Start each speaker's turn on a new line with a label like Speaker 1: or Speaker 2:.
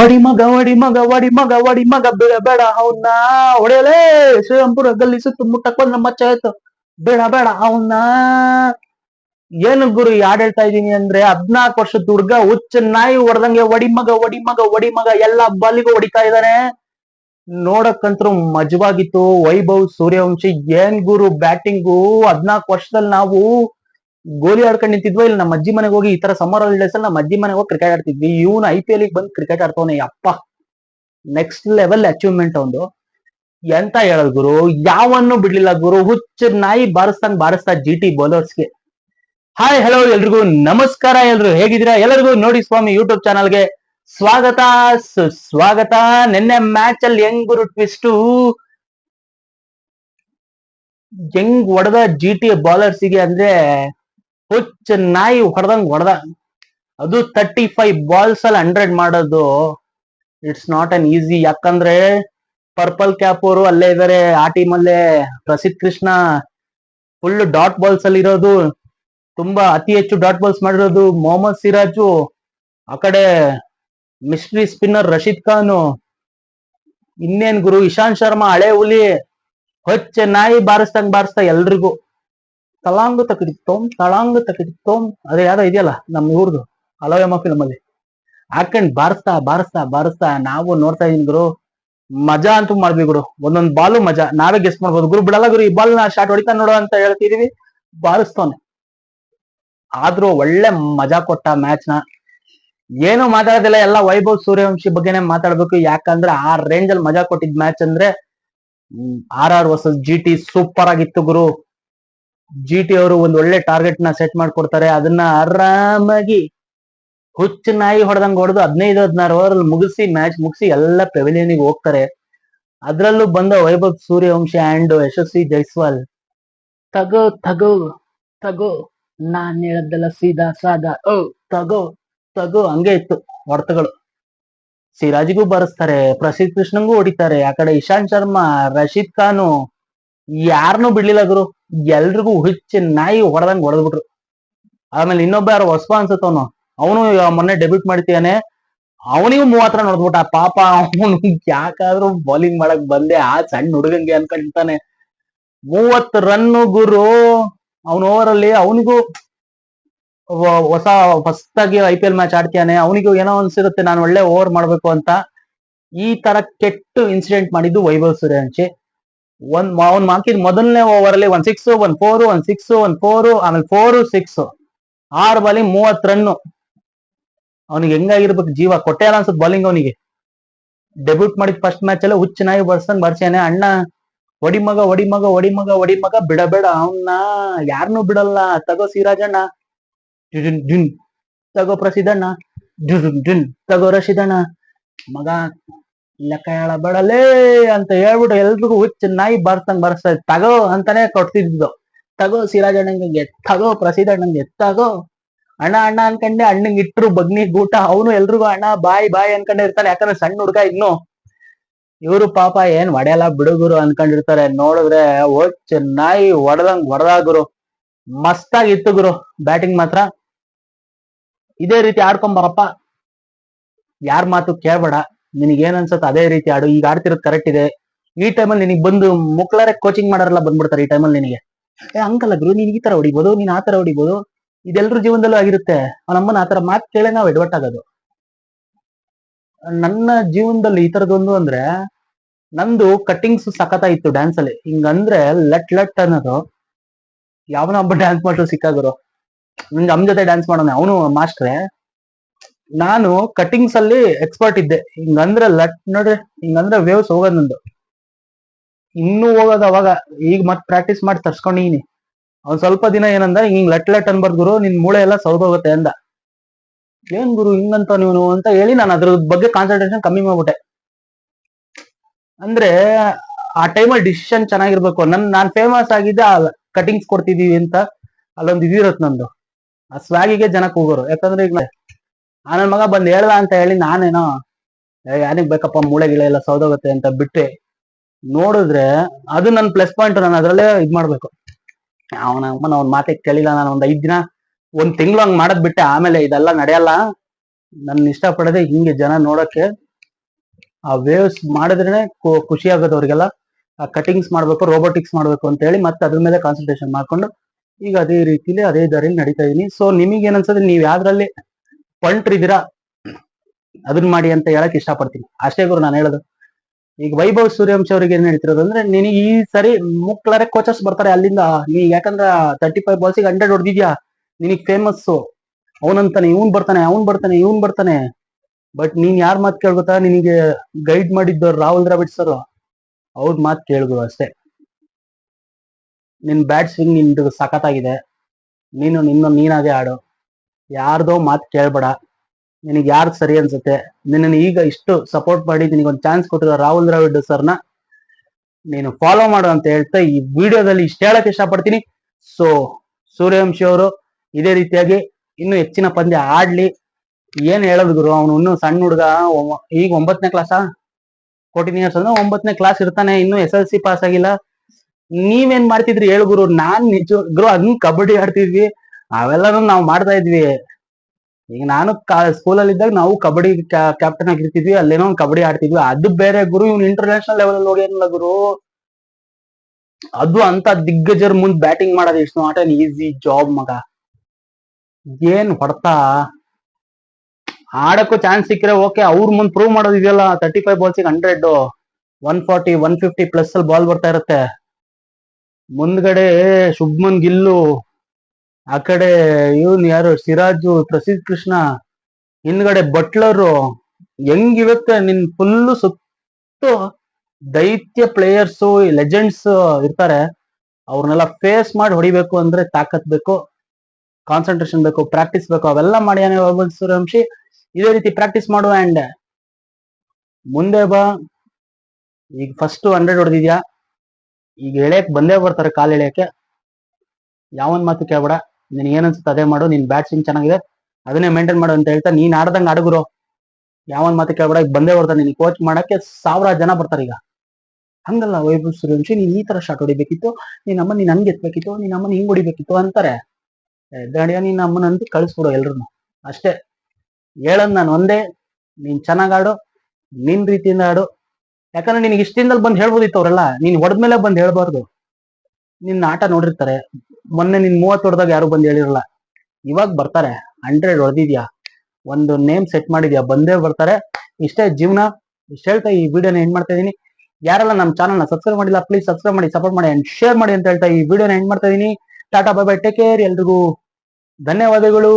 Speaker 1: ಒಡಿ ಮಗ ಒಡಿ ಮಗ ಒಡಿ ಮಗ ಒಡಿ ಮಗ ಬೇಡ ಬೇಡ ಅವನ್ನ ಒಡೆಯಲೇ ಶ್ರೀರಾಮ್ಪುರ ಗಲ್ಲಿ ಮುಟ್ಟಕೊಂಡ್ ನಮ್ಮ ಆಯ್ತು ಬೇಡ ಬೇಡ ಅವನ್ನ ಏನು ಗುರು ಯಾಡ್ ಹೇಳ್ತಾ ಇದೀನಿ ಅಂದ್ರೆ ಹದ್ನಾಲ್ಕು ವರ್ಷದ ಹುಡ್ಗ, ಹುಚ್ಚ ನಾಯಿ ಹೊಡೆದಂಗೆ ಒಡಿ ಮಗ ಒಡಿ ಮಗ ಒಡಿ ಮಗ ಎಲ್ಲಾ ಬಲಿಗೂ ಹೊಡಿತಾ ಇದಾನೆ ನೋಡಕ್ಕಂತೂ ಮಜವಾಗಿತ್ತು. ವೈಭವ್ ಸೂರ್ಯವಂಶಿ, ಏನ್ ಗುರು, ಬ್ಯಾಟಿಂಗು. ಹದ್ನಾಲ್ಕು ವರ್ಷದಲ್ಲಿ ನಾವು ಗೋಲಿ ಆಡ್ಕೊಂಡು ನಿಂತಿದ್ವೋ ಇಲ್ಲಿ, ನಮ್ಮ ಅಜ್ಜಿ ಮನೆಗೆ ಹೋಗಿ ಈ ತರ ಸಮ್ಮರ್ ಹಾಲಿಡೇಸ್ ಅಲ್ಲಿ ನಮ್ಮ ಅಜ್ಜಿ ಮನೆಗೆ ಹೋಗಿ ಕ್ರಿಕೆಟ್ ಆಡ್ತಿದ್ವಿ. ಇವನು ಐ ಪಿ ಎಲ್ ಬಂದು ಕ್ರಿಕೆಟ್ ಆಡ್ತಾವನೆ ಅಪ್ಪ ನೆಕ್ಸ್ಟ್ ಲೆವೆಲ್ ಅಚೀವ್ಮೆಂಟ್ ಒಂದು ಎಂತ ಹೇಳೋದು ಗುರು? ಯಾವನ್ನು ಬಿಡ್ಲಿಲ್ಲ ಗುರು. ಹುಚ್ಚ ನಾಯಿ ಬಾರಿಸ್ತಾನ್ ಬಾರಿಸ್ತಾ ಜಿ ಟಿ ಬೌಲರ್ಸ್ಗೆ ಹಾಯ್ ಹಲೋ ಎಲ್ರಿಗೂ. ನಮಸ್ಕಾರ ಎಲ್ರು. ಹೇಗಿದ್ದೀರಾ? ಎಲ್ಲರಿಗೂ ನೋಡಿ ಸ್ವಾಮಿ ಯೂಟ್ಯೂಬ್ ಚಾನಲ್ಗೆ ಸ್ವಾಗತ. ಸ್ವಾಗತ. ನಿನ್ನೆ ಮ್ಯಾಚ್ ಅಲ್ಲಿ ಹೆಂಗ್ ಗುರು ಟ್ವಿಸ್ಟ್ ಹೆಂಗ್ ಹೊಡೆದ ಜಿ ಟಿ ಗೆ ಅಂದ್ರೆ ಹುಚ್ಚ ನಾಯಿ ಹೊಡೆದಂಗ್ ಹೊಡೆದ. ಅದು ತರ್ಟಿ ಫೈವ್ ಬಾಲ್ಸ್ ಅಲ್ಲಿ ಹಂಡ್ರೆಡ್ ಮಾಡೋದು. ಇಟ್ಸ್ ನಾಟ್ ಅನ್ ಈಸಿ ಯಾಕಂದ್ರೆ ಪರ್ಪಲ್ ಕ್ಯಾಪ್ ಅವರು ಅಲ್ಲೇ ಇದಾರೆ, ಆ ಟೀಮ್ ಅಲ್ಲೇ ಪ್ರಸಿದ್ಧ ಕೃಷ್ಣ ಫುಲ್ ಡಾಟ್ ಬಾಲ್ಸ್ ಅಲ್ಲಿ ಇರೋದು. ತುಂಬಾ ಅತಿ ಹೆಚ್ಚು ಡಾಟ್ ಬಾಲ್ಸ್ ಮಾಡಿರೋದು ಮೊಹಮ್ಮದ್ ಸಿರಾಜು, ಆ ಕಡೆ ಮಿಸ್ಟ್ರಿ ಸ್ಪಿನ್ನರ್ ರಶೀದ್ ಖಾನ್, ಇನ್ನೇನ್ ಗುರು, ಇಶಾಂತ್ ಶರ್ಮಾ ಹಳೆ ಹುಲಿ, ಹೊಚ್ಚ ನಾಯಿ ಬಾರಿಸ್ದಂಗ್ ಬಾರಿಸ್ತಾ ಎಲ್ರಿಗೂ. ತಲಾಂಗು ತಕಡಿತ್ತೋಮ್, ತಳಾಂಗು ತಕಡಿತ್ತೋಮ್. ಅದೇ ಯಾವ್ದೋ ಇದೆಯಲ್ಲ ನಮ್ಮ ಇವ್ರದು ಅಲೋಯಮ್ಮ ಫಿಲ್ಮ್ ಅಲ್ಲಿ. ಹಾಕೊಂಡ್ ಬಾರಿಸ್ತಾ ಬಾರಿಸ್ತಾ ಬಾರಿಸ್ತಾ, ನಾವು ನೋಡ್ತಾ ಇದೀನಿ ಗುರು. ಮಜಾ ಅಂತೂ ಮಾಡ್ಬಿ ಗುರು. ಒಂದೊಂದ್ ಬಾಲು ಮಜಾ. ನಾವೇ ಗೆಸ್ ಮಾಡ್ಬೋದು. ಗುರು ಬಿಡಲ್ಲ ಗುರು, ಈ ಬಾಲ್ ನಾ ಶಾಟ್ ಹೊಡಿತಾ ನೋಡೋ ಅಂತ ಹೇಳ್ತಿದೀವಿ. ಬಾರಿಸ್ತಾನೆ. ಆದ್ರೂ ಒಳ್ಳೆ ಮಜಾ ಕೊಟ್ಟ ಮ್ಯಾಚ್ನ. ಏನು ಮಾತಾಡೋದಿಲ್ಲ, ಎಲ್ಲ ವೈಭವ್ ಸೂರ್ಯವಂಶಿ ಬಗ್ಗೆನೇ ಮಾತಾಡ್ಬೇಕು. ಯಾಕಂದ್ರೆ ಆ ರೇಂಜ್ ಅಲ್ಲಿ ಮಜಾ ಕೊಟ್ಟಿದ್ ಮ್ಯಾಚ್ ಅಂದ್ರೆ R R versus G T super ಆಗಿತ್ತು ಗುರು. ಜಿ ಟಿ ಅವರು ಒಂದ್ ಒಳ್ಳೆ ಟಾರ್ಗೆಟ್ನ ಸೆಟ್ ಮಾಡ್ಕೊಡ್ತಾರೆ. ಅದನ್ನ ಆರಾಮಾಗಿ ಹುಚ್ಚ ನಾಯಿ ಹೊಡೆದಂಗ್ ಹೊಡೆದು ಹದಿನೈದು ಹದಿನಾರು ಓವರ್ ಮುಗಿಸಿ ಮ್ಯಾಚ್ ಮುಗಿಸಿ ಎಲ್ಲ ಪೆವಿಲಿಯನ್ಗೆ ಹೋಗ್ತಾರೆ. ಅದ್ರಲ್ಲೂ ಬಂದ ವೈಭವ್ ಸೂರ್ಯವಂಶಿ ಅಂಡ್ ಯಶಸ್ವಿ ಜೈಸ್ವಾಲ್. ತಗೋ ತಗೋ ತಗೋ ನಾನ್ ಹೇಳದ್ದೆಲ್ಲ ಸೀದಾ ಸಾದಾ. ಓ. ತಗೋ ತಗೋ ಹಂಗೆ ಇತ್ತು ಹೊಡೆತಗಳು ಸಿರಾಜಿಗೂ ಬರೆಸ್ತಾರೆ ಪ್ರಸಿದ್ಧ ಕೃಷ್ಣಂಗೂ ಹೊಡಿತಾರೆ. ಆ ಕಡೆ ಇಶಾಂತ್ ಶರ್ಮಾ ರಶೀದ್ ಖಾನು ಯಾರನ್ನೂ ಬಿಡ್ಲಿಲ್ಲ ಗುರು. ಎಲ್ರಿಗೂ ಹುಚ್ಚಿ ನಾಯಿ ಹೊಡೆದಂಗ್ ಹೊಡೆದ್ಬಿಟ್ರು. ಆಮೇಲೆ ಇನ್ನೊಬ್ಬ ಯಾರು ಹೊಸಬ ಅನ್ಸತ್ತವನು ಅವನು. ಮೊನ್ನೆ ಡೆಬ್ಯೂಟ್ ಮಾಡ್ತೀಯಾನೆ. ಅವನಿಗೂ ಮೂವತ್ತರ ನೋಡ್ಬಿಟ್ಟ ಪಾಪ ಅವನು ಯಾಕಾದ್ರೂ ಬೌಲಿಂಗ್ ಮಾಡಕ್ ಬಂದೆ. ಆ ಸಣ್ಣ ಹುಡುಗಂಗೆ ಅನ್ಕೊಂಡಿರ್ತಾನೆ. ಮೂವತ್ ರನ್ ಗುರು. ಅವನ ಓವರ್ ಅಲ್ಲಿ ಅವನಿಗೂ ಹೊಸ, ಹೊಸದಾಗಿ ಐ ಪಿ ಎಲ್ ಮ್ಯಾಚ್ ಆಡ್ತೀಯಾನೆ. ಅವನಿಗೂ ಏನೋ ಅನ್ಸಿರುತ್ತೆ, ನಾನು ಒಳ್ಳೆ ಓವರ್ ಮಾಡ್ಬೇಕು ಅಂತ. ಈ ತರ ಕೆಟ್ಟು ಇನ್ಸಿಡೆಂಟ್ ಮಾಡಿದ್ದು ವೈಭವ್ ಸೂರ್ಯವಂಶಿ. ಒಂದ್ ಅವ್ನ್ ಹಾಕಿದ ಮೊದಲನೇ ಓವರ್ ಅಲ್ಲಿ ಒಂದ್ ಸಿಕ್ಸ್ ಒಂದ್ ಫೋರ್ ಒಂದ್ ಸಿಕ್ಸ್ ಒಂದ್ ಫೋರ್ ಆಮೇಲೆ ಫೋರ್ ಸಿಕ್ಸ್ ಆರ್ ಬಾಲಿಂಗ್ ಮೂವತ್ ರನ್ ಅವನಿಗೆ ಹೆಂಗಾಗಿರ್ಬೇಕು ಜೀವ? ಕೊಟ್ಟೆ ಅಲ್ಲ ಅನ್ಸುತ್ತೆ ಬಾಲಿಂಗ್ ಅವನಿಗೆ. ಡೆಬ್ಯೂಟ್ ಮಾಡಿದ ಫಸ್ಟ್ ಮ್ಯಾಚ್ ಅಲ್ಲಿ ಹುಚ್ಚ ನಾಯಿ ಬರ್ಸನ್ ಬರ್ಸ್ಯಾನೆ. ಅಣ್ಣ, ಒಡಿ ಮಗ ಒಡಿಮಗ ಮಗ, ಒಡಿ ಮಗ ಒಡಿ ಮಗ, ಬಿಡಬೇಡ. ಅವನ್ನ ಯಾರನ್ನು ಬಿಡಲ್ಲ. ತಗೋ ಸಿರಾಜಣ್ಣ. ತಗೋ ಪ್ರಸಿದ್ಧಣ್ಣ. ತಗೋ ರಶಿದಣ್ಣ. ಮಗ ಲೆಕ್ಕ ಹೇಳಬೇಡಲೇ ಅಂತ ಹೇಳ್ಬಿಟ್ಟು ಎಲ್ರಿಗೂ ಹುಚ್ಚ ನಾಯಿ ಬರ್ತಂಗ್ ಬರ್ಸ್ತಾ ತಗೋ ಅಂತಾನೆ ಕೊಡ್ತಿದ್ದು ತಗೋ ಸಿರಾಜಣ್ಣಂಗೆ, ತಗೋ ಪ್ರಸಿದ್ಧಣ್ಣಂಗೆ ತಗೋ. ಅಣ್ಣ ಅಣ್ಣ ಅನ್ಕಂಡೆ ಅಣ್ಣಂಗ್ ಇಟ್ರು ಬಗ್ನಿ ಗೂಟ. ಅವನು ಎಲ್ರಿಗೂ ಅಣ್ಣ, ಬಾಯ್ ಬಾಯ್ ಅನ್ಕೊಂಡೆ ಇರ್ತಾನೆ. ಯಾಕಂದ್ರೆ ಸಣ್ಣ ಹುಡುಗ ಇನ್ನು. ಇವರು ಪಾಪ ಏನ್ ಒಡೆಯಲ್ಲ ಬಿಡುಗುರು ಅನ್ಕೊಂಡಿರ್ತಾರೆ. ನೋಡಿದ್ರೆ ಒಚ್ಚ ನಾಯಿ ಒಡೆದಂಗ್ ಒಡೆದಾಗುರು ಗುರು. ಮಸ್ತಾಗಿತ್ತು ಗುರು ಬ್ಯಾಟಿಂಗ್ ಮಾತ್ರ. ಇದೇ ರೀತಿ ಆಡ್ಕೊಂಬರಪ್ಪ ಯಾರ್ ಮಾತು ಕೇಳ್ಬೇಡ. ನಿನಗೆ ಏನ್ ಅನ್ಸುತ್ತೆ ಅದೇ ರೀತಿ ಆಡು. ಈಗ ಆಡ್ತಿರೋದು ಕರೆಕ್ಟ್ ಇದೆ. ಈ ಟೈಮಲ್ಲಿ ನಿನಗೆ ಬಂದು ಮುಕ್ಳರೆ ಕೋಚಿಂಗ್ ಮಾಡೋರೆಲ್ಲ ಬಂದ್ಬಿಡ್ತಾರೆ ಈ ಟೈಮಲ್ಲಿ ನಿನಗೆ. ಏ ಅಂಕಲ್ಲ ಗುರು, ನೀನ್ ಈ ತರ ಹೊಡಿಬೋದು, ನೀನ್ ಆ ತರ ಹೊಡಿಬೋದು. ಇದೆಲ್ಲರ ಜೀವನದಲ್ಲೂ ಆಗಿರುತ್ತೆ. ನಮ್ಮನ್ನ ಆ ತರ ಮಾತು ಕೇಳೇ ನಾವು ಎಡವಟ್ ಆಗೋದು. ನನ್ನ ಜೀವನದಲ್ಲಿ ಈ ತರದೊಂದು ಅಂದ್ರೆ, ನಂದು ಕಟ್ಟಿಂಗ್ಸ್ ಸಖತ್ ಇತ್ತು ಡ್ಯಾನ್ಸ್ ಅಲ್ಲಿ. ಹಿಂಗಂದ್ರೆ ಲಟ್ ಲಟ್ ಅನ್ನೋದು. ಯಾವನೊಬ್ಬ ಡ್ಯಾನ್ಸ್ ಮಾಡ್ರು ಸಿಕ್ಕಾಗರು. ನಂಗೆ ನಮ್ ಜೊತೆ ಡ್ಯಾನ್ಸ್ ಮಾಡೋಣ ಅವನು ಮಾಸ್ಟ್ರೆ ನಾನು ಕಟಿಂಗ್ಸ್ ಅಲ್ಲಿ ಎಕ್ಸ್ಪರ್ಟ್ ಇದ್ದೆ. ಹಿಂಗಂದ್ರೆ ಲಟ್ ನೋಡ್ರಿ, ಹಿಂಗಂದ್ರೆ ವೇವ್ಸ್ ಹೋಗೋದ್ ನಂದು. ಇನ್ನೂ ಹೋಗೋದು ಅವಾಗ. ಈಗ ಮತ್ತೆ ಪ್ರಾಕ್ಟೀಸ್ ಮಾಡಿ ತರ್ಸ್ಕೊಂಡಿನಿ ಅವ್ನ್ ಸ್ವಲ್ಪ ದಿನ ಏನಂದ ಹಿಂಗ್ ಲಟ್ ಲಟ್ ಅನ್ಬಾರ್ದು ಗುರು, ನಿನ್ ಮೂಳೆ ಎಲ್ಲ ಸೌದೋಗುತ್ತೆ ಅಂದ. ಏನ್ ಗುರು ಹಿಂಗಂತ ನೀವು ಅಂತ ಹೇಳಿ ನಾನು ಅದ್ರ ಬಗ್ಗೆ ಕಾನ್ಸಂಟ್ರೇಷನ್ ಕಮ್ಮಿ ಮಾಡ್ಬಿಟ್ಟೆ. ಅಂದ್ರೆ ಆ ಟೈಮಲ್ಲಿ ಡಿಸಿಷನ್ ಚೆನ್ನಾಗಿರ್ಬೇಕು. ನನ್, ನಾನ್ ಫೇಮಸ್ ಆಗಿದ್ದೆ, ಆ ಕಟಿಂಗ್ಸ್ ಕೊಡ್ತಿದೀವಿ ಅಂತ ಅಲ್ಲೊಂದು ಇದಿರತ್ ನಂದು. ಆ ಸ್ವಾಗಿಗೆ ಜನಕ್ಕೆ ಹೋಗೋರು. ಯಾಕಂದ್ರೆ ಈಗ ಆ ನನ್ ಮಗ ಬಂದ್ ಹೇಳ್ದ ಅಂತ ಹೇಳಿ ನಾನೇನೋ ಯಾರಿಗ್ ಬೇಕಪ್ಪ ಮೂಳೆ ಗಿಳೆ ಎಲ್ಲ ಸೌದೋಗತ್ತೆ ಅಂತ ಬಿಟ್ಟೆ ನೋಡಿದ್ರೆ ಅದು ನನ್ ಪ್ಲಸ್ ಪಾಯಿಂಟ್ ನಾನು ಅದ್ರಲ್ಲೇ ಇದ್ ಮಾಡ್ಬೇಕು. ಅವನ ಅಮ್ಮನ ಅವ್ನ ಮಾತೆ ಕೇಳಿಲ್ಲ ನಾನು ಒಂದ್ ಐದ್ ದಿನ, ಒಂದ್ ತಿಂಗಳು ಹಂಗ್ ಮಾಡದ್ ಬಿಟ್ಟೆ, ಆಮೇಲೆ ಇದೆಲ್ಲ ನಡೆಯಲ್ಲ. ನನ್ನ ಇಷ್ಟಪಡದೆ ಹಿಂಗೆ ಜನ ನೋಡಕ್ಕೆ ಆ ವೇವ್ಸ್ ಮಾಡಿದ್ರೆ ಖುಷಿ ಆಗೋದು ಅವ್ರಿಗೆಲ್ಲ. ಆ ಕಟಿಂಗ್ಸ್ ಮಾಡ್ಬೇಕು ರೋಬೋಟಿಕ್ಸ್ ಮಾಡ್ಬೇಕು ಅಂತ ಹೇಳಿ ಮತ್ತೆ ಅದ್ರ ಮೇಲೆ ಕಾನ್ಸಂಟ್ರೇಷನ್ ಮಾಡ್ಕೊಂಡು ಈಗ ಅದೇ ರೀತಿಲಿ ಅದೇ ದಾರಿ ನಡೀತಾ ಇದೀನಿ. ಸೊ ನಿಮಗೆ ಅನ್ಸುತ್ತೆ ನೀವ್ ಯಾವ್ದ್ರಲ್ಲಿ ಪಂಟ್ರಿದ್ದೀರಾ ಅದನ್ನ ಮಾಡಿ ಅಂತ ಹೇಳಕ್ ಇಷ್ಟಪಡ್ತೀನಿ. ಅಷ್ಟೇ ಗುರು ನಾನು ಹೇಳೋದು. ಈಗ ವೈಭವ್ ಸೂರ್ಯವಂಶಿ ಅವ್ರಿಗೆ ಏನ್ ಹೇಳ್ತಿರೋದು ಅಂದ್ರೆ, ನಿನಗೆ ಈ ಸರಿ ಮುಕ್ಳರೆ ಕೋಚಸ್ ಬರ್ತಾರೆ ಅಲ್ಲಿಂದ. ನೀ ಯಾಕಂದ್ರ ತರ್ಟಿ ಫೈವ್ ಬಾಲ್ಸಿಗೆ ಹಂಡ್ರೆಡ್ ಹೊಡೆದಿದ್ಯಾ? ನಿನಗ್ ಫೇಮಸ್ ಅವನಂತಾನೆ, ಇವನ್ ಬರ್ತಾನೆ, ಅವನ್ ಬರ್ತಾನೆ, ಇವನ್ ಬರ್ತಾನೆ. ಬಟ್ ನೀನ್ ಯಾರ್ ಮಾತು ಕೇಳ್ಗೊತ್ತಾ ನಿನಗೆ ಗೈಡ್ ಮಾಡಿದ್ದವ್ರು ರಾಹುಲ್ ದ್ರಾವಿಡ್ ಸರ್ ಅವ್ರ ಮಾತ್ ಕೇಳ್ಗು ಅಷ್ಟೇ. ನಿನ್ ಬ್ಯಾಟ್ ಸ್ವಿಂಗ್ ನಿಂದು ಆಗಿದೆ ನೀನು, ನಿನ್ನ, ನೀನಾಗೆ ಆಡು. ಯಾರ್ದೋ ಮಾತು ಕೇಳ್ಬೇಡ. ನಿನಗೆ ಯಾರ್ದು ಸರಿ ಅನ್ಸುತ್ತೆ? ನಿನ್ನ ಈಗ ಇಷ್ಟು ಸಪೋರ್ಟ್ ಮಾಡಿ ನಿನಗೊಂದು ಚಾನ್ಸ್ ಕೊಟ್ಟಿರೋ ರಾಹುಲ್ ದ್ರಾವಿಡ್ ಸರ್ನ ನೀನು ಫಾಲೋ ಮಾಡು ಅಂತ ಹೇಳ್ತಾ ಈ ವಿಡಿಯೋದಲ್ಲಿ ಇಷ್ಟ ಹೇಳಕ್ ಇಷ್ಟಪಡ್ತೀನಿ. ಸೊ ಸೂರ್ಯವಂಶಿ ಅವರು ಇದೇ ರೀತಿಯಾಗಿ ಇನ್ನು ಹೆಚ್ಚಿನ ಪಂದ್ಯ ಆಡ್ಲಿ. ಏನ್ ಹೇಳೋದು ಗುರು? ಅವನು ಇನ್ನೂ ಸಣ್ಣ ಹುಡುಗ ಈಗ ಒಂಬತ್ತನೇ ಕ್ಲಾಸಾ ಫೋರ್ಟೀನ್ ಇಯರ್ಸ್ ಅಂದ್ರೆ ಒಂಬತ್ತನೇ ಕ್ಲಾಸ್ ಇರ್ತಾನೆ, ಇನ್ನು ಎಸ್ ಎಲ್ ಸಿ ಪಾಸ್ ಆಗಿಲ್ಲ. ನೀವೇನ್ ಮಾಡ್ತಿದ್ರಿ ಹೇಳು ಗುರು? ನಾನ್ ನಿಜ, ಗುರು ಅದನ್ನ ಕಬಡ್ಡಿ ಆಡ್ತಿದ್ವಿ. ಅವೆಲ್ಲನೂ ನಾವು ಮಾಡ್ತಾ ಇದ್ವಿ. ಈಗ ನಾನು ಸ್ಕೂಲಲ್ಲಿ ಇದ್ದಾಗ ನಾವು ಕಬಡ್ಡಿ ಕ್ಯಾಪ್ಟನ್ ಆಗಿರ್ತಿದ್ವಿ, ಅಲ್ಲೇನೋ ಒಂದು ಕಬಡ್ಡಿ ಆಡ್ತಿದ್ವಿ. ಅದು ಬೇರೆ ಗುರು, ಇವ್ನು ಇಂಟರ್ನ್ಯಾಷನಲ್ ಲೆವೆಲ್ ಅಲ್ಲಿ ಹೋಗ್ಯಾನಲ್ಲ ಗುರು. ಅದು ಅಂತ ದಿಗ್ಗಜರ್ ಮುಂದ್ ಬ್ಯಾಟಿಂಗ್ ಮಾಡೋದು it's not an easy job ಮಗ. ಏನ್ ಹೊಡ್ತಾ? ಆಡಕ್ಕೂ ಚಾನ್ಸ್ ಸಿಕ್ಕರೆ ಓಕೆ ಅವ್ರ ಮುಂದ್ ಪ್ರೂವ್ ಮಾಡೋದು ಇದೆಯಲ್ಲ thirty five ಬಾಲ್ಸಿಗೆ hundred one forty one fifty plus ಅಲ್ಲಿ ಬಾಲ್ ಬರ್ತಾ ಇರುತ್ತೆ. ಮುಂದ್ಗಡೆ ಶುಭ್ಮನ್ ಗಿಲ್ಲು ಆ ಕಡೆ ಇವನ್ ಯಾರು? ಸಿರಾಜು ಪ್ರಸಿದ್ಧ ಕೃಷ್ಣ, ಹಿಂದ್ಗಡೆ ಬಟ್ಲರು ಹೆಂಗಿರುತ್ತೆ ನಿನ್ ಫುಲ್ಲು ಸುತ್ತು ದೈತ್ಯ ಪ್ಲೇಯರ್ಸು ಲೆಜೆಂಡ್ಸ್ ಇರ್ತಾರೆ. ಅವ್ರನ್ನೆಲ್ಲ ಫೇಸ್ ಮಾಡಿ ಹೊಡಿಬೇಕು ಅಂದ್ರೆ ತಾಕತ್ ಬೇಕು ಕಾನ್ಸಂಟ್ರೇಷನ್ ಬೇಕು ಪ್ರಾಕ್ಟೀಸ್ ಬೇಕು. ಅವೆಲ್ಲ ಮಾಡ್ಯಾನೆ ವೈಭವ್ ಸೂರ್ಯವಂಶಿ? ಇದೇ ರೀತಿ ಪ್ರಾಕ್ಟೀಸ್ ಮಾಡು ಅಂಡ್ ಮುಂದೆ ಬಾ. ಈಗ ಫಸ್ಟ್ ಹಂಡ್ರೆಡ್ ಹೊಡೆದಿದ್ಯಾ? ಈಗ ಎಳೆಯಕ್ ಬಂದೇ ಬರ್ತಾರೆ ಕಾಲು ಎಳೆಯಕ್ಕೆ. ಯಾವನ್ ಮಾತು ಕೇಳ್ಬೇಡ. ನಿನ್ ಏನ್ ಅನ್ಸುತ್ತೆ ಅದೇ ಮಾಡು, ನಿನ್ ಬ್ಯಾಟ್ಸಿಂಗ್ ಚೆನ್ನಾಗಿದೆ, ಅದನ್ನೇ ಮೇಂಟೈನ್ ಮಾಡು ಅಂತ ಹೇಳ್ತಾ ನೀನ್ ಆಡ್ದಂಗ್ ಅಡಗುರು ಯಾವನ್ ಮಾತು ಕೇಳ್ಬೇಡ ಬಂದೇ ಬರ್ತಾರೆ, ನಿನ್ ಕೋಚ್ ಮಾಡಕ್ಕೆ ಸಾವಿರ ಜನ ಬರ್ತಾರೆ ಈಗ. ಹಂಗಲ್ಲ, ವೈಭವ್ ಸೂರ್ಯವಂಶಿ, ನೀನ್ ಈ ತರ ಶಾಟ್ ಹೊಡಿಬೇಕಿತ್ತು, ನೀನ್ ಅಮ್ಮ ನೀನ್ ಹಂಗೆ ಎತ್ಬೇಕಿತ್ತು, ನೀನ್ ಅಮ್ಮನ ಹಿಂಗ್ ಹೊಡಿಬೇಕಿತ್ತು ಅಂತಾರೆ. ದಡಿಯ ನೀನ್ ಅಮ್ಮನಂತ ಕಳಿಸ್ಬಿಡು ಎಲ್ರು ಅಷ್ಟೇ. ಹೇಳದ್ ನಾನು ಒಂದೇ, ನೀನ್ ಚೆನ್ನಾಗ್ ಆಡು, ನಿನ್ ರೀತಿಯಿಂದ ಆಡು. ಯಾಕಂದ್ರೆ ನಿನಗೆ ಇಷ್ಟಿಂದಲ್ಲಿ ಬಂದ್ ಹೇಳ್ಬೋದಿತ್ತು ಅವರೆಲ್ಲ, ನೀನ್ ಹೊಡೆದ್ಮೇಲೆ ಬಂದ್ ಹೇಳ್ಬಾರ್ದು. ನಿನ್ನ ಆಟ ನೋಡಿರ್ತಾರೆ. ಮೊನ್ನೆ ನಿನ್ ಮೂವತ್ತು ಹೊಡೆದಾಗ ಯಾರು ಬಂದು ಹೇಳಿರಲ್ಲ? ಇವಾಗ ಬರ್ತಾರೆ. ಹಂಡ್ರೆಡ್ ಹೊಡೆದಿದ್ಯಾ? ಒಂದು ನೇಮ್ ಸೆಟ್ ಮಾಡಿದ್ಯಾ? ಬಂದೇ ಬರ್ತಾರೆ. ಇಷ್ಟೇ ಜೀವನ. ಇಷ್ಟ ಹೇಳ್ತಾ ಈ ವಿಡಿಯೋನ ಎಂಡ್ ಮಾಡ್ತಾ ಇದೀನಿ. ಯಾರೆಲ್ಲ ನಮ್ಮ ಚಾನಲ್ನ ಸಬ್ಸ್ಕ್ರೈಬ್ ಮಾಡಿಲ್ಲ ಪ್ಲೀಸ್ ಸಬ್ಸ್ಕ್ರೈಬ್ ಮಾಡಿ ಸಪೋರ್ಟ್ ಮಾಡಿ ಅಂಡ್ ಶೇರ್ ಮಾಡಿ ಅಂತ ಹೇಳ್ತಾ ಈ ವಿಡಿಯೋನ ಎಂಡ್ ಮಾಡ್ತಾ ಇದೀನಿ. Tata bye bye take care ಎಲ್ರಿಗೂ. ಧನ್ಯವಾದಗಳು.